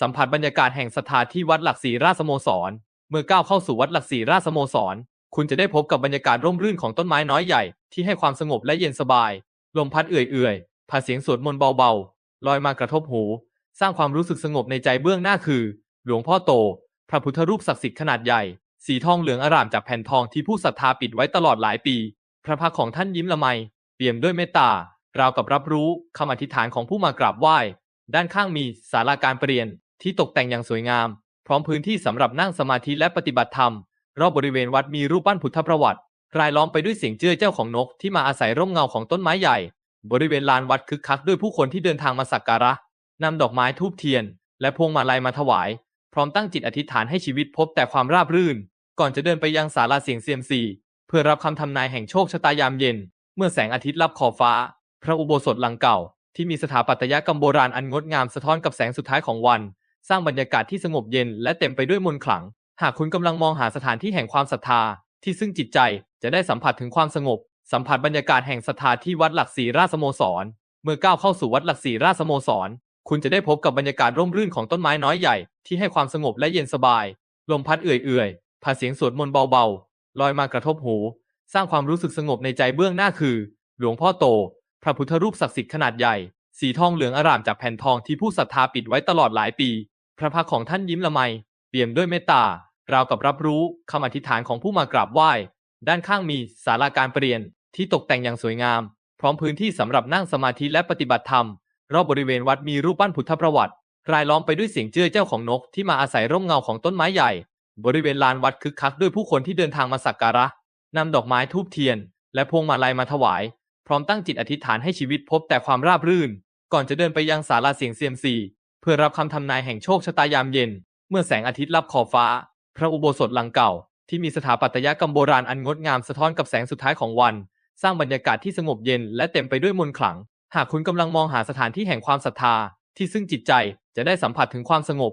สัมผัสบรรยากาศแห่งศรัทธาที่วัดหลักศรีราชสโมสร เมื่อก้าวเข้าสู่วัดหลักศรีราชสโมสร คุณจะได้พบกับบรรยากาศร่มรื่นของต้นไม้น้อยใหญ่ที่ให้ความสงบและเย็นสบาย ลมพัดเอื่อยๆผ่าเสียงสวดมนต์เบาๆ ลอยมากระทบหู สร้างความรู้สึกสงบในใจเบื้องหน้าคือ หลวงพ่อโต พระพุทธรูปศักดิ์สิทธิ์ขนาดใหญ่ สีทองเหลืองอร่ามจากแผ่นทองที่ผู้ศรัทธาปิดไว้ตลอดหลายปี พระพักของท่านยิ้มละไม เปี่ยมด้วยเมตตาราวกับรับรู้คำอธิษฐานของผู้มากราบไหว้ ด้านข้างมีศาลาการเปลี่ยน ที่ตกแต่งอย่างสวยงาม พร้อมพื้นที่สำหรับนั่งสมาธิและปฏิบัติธรรม รอบบริเวณวัดมีรูปปั้นพุทธประวัติ รายล้อมไปด้วยเสียงเจื้อเจ้าของนกที่มาอาศัยร่มเงาของต้นไม้ใหญ่ บริเวณลานวัดคึกคักด้วยผู้คนที่เดินทางมาสักการะนำดอกไม้ทูบเทียน และพวงมาลัยมาถวาย พร้อมตั้งจิตอธิษฐานให้ชีวิตพบแต่ความราบรื่น ก่อนจะเดินไปยังศาลาเสียงเซียมซีเพื่อรับคำทำนายแห่งโชคชะตายามเย็น เมื่อแสงอาทิตย์ลับขอบฟ้า พระอุโบสถหลังเก่า ที่มีสถาปัตยกรรมโบราณอันงดงามสะท้อนกับแสงสุดท้ายของวัน สร้างบรรยากาศที่สงบเย็นและเต็มไปด้วยมนต์ขลัง หากคุณกำลังมองหาสถานที่แห่งความศรัทธา ที่ซึ่งจิตใจจะได้สัมผัสถึงความสงบ สัมผัสบรรยากาศแห่งศรัทธาที่วัดหลักศรีราชสโมสร เมื่อก้าวเข้าสู่วัดหลักศรีราชสโมสร คุณจะได้พบกับบรรยากาศร่มรื่นของต้นไม้น้อยใหญ่ที่ให้ความสงบและเย็นสบาย ลมพัดเอื่อยๆผ่าเสียงสวดมนต์เบาๆลอยมากระทบหู สร้างความรู้สึกสงบในใจเบื้องหน้าคือ หลวงพ่อโต พระพุทธรูปศักดิ์สิทธิ์ขนาดใหญ่สีทองเหลืองอร่ามจากแผ่นทองที่ผู้ศรัทธาปิดไว้ตลอดหลายปี พระพักของท่านยิ้มละไม เปี่ยมด้วยเมตตา ราวกับรับรู้คำอธิษฐานของผู้มากราบไหว้ ด้านข้างมีศาลาการเปลี่ยนที่ตกแต่งอย่างสวยงาม พร้อมพื้นที่สำหรับนั่งสมาธิและปฏิบัติธรรม รอบบริเวณวัดมีรูปปั้นพุทธประวัติ รายล้อมไปด้วยเสียงเจื้อเจ้าของนกที่มาอาศัยร่มเงาของต้นไม้ใหญ่ บริเวณลานวัดคึกคักด้วยผู้คนที่เดินทางมาสักการะนำดอกไม้ทูบเทียน และพวงมาลัยมาถวาย พร้อมตั้งจิตอธิษฐานให้ชีวิตพบแต่ความราบรื่น ก่อนจะเดินไปยังศาลาเสียงเซียมซี เพื่อรับคำทำนายแห่งโชคชะตายามเย็น เมื่อแสงอาทิตย์ลับขอบฟ้า พระอุโบสถหลังเก่า ที่มีสถาปัตยกรรมโบราณอันงดงามสะท้อนกับแสงสุดท้ายของวัน สร้างบรรยากาศที่สงบเย็นและเต็มไปด้วยมนต์ขลัง หากคุณกำลังมองหาสถานที่แห่งความศรัทธา ที่ซึ่งจิตใจจะได้สัมผัสถึงความสงบ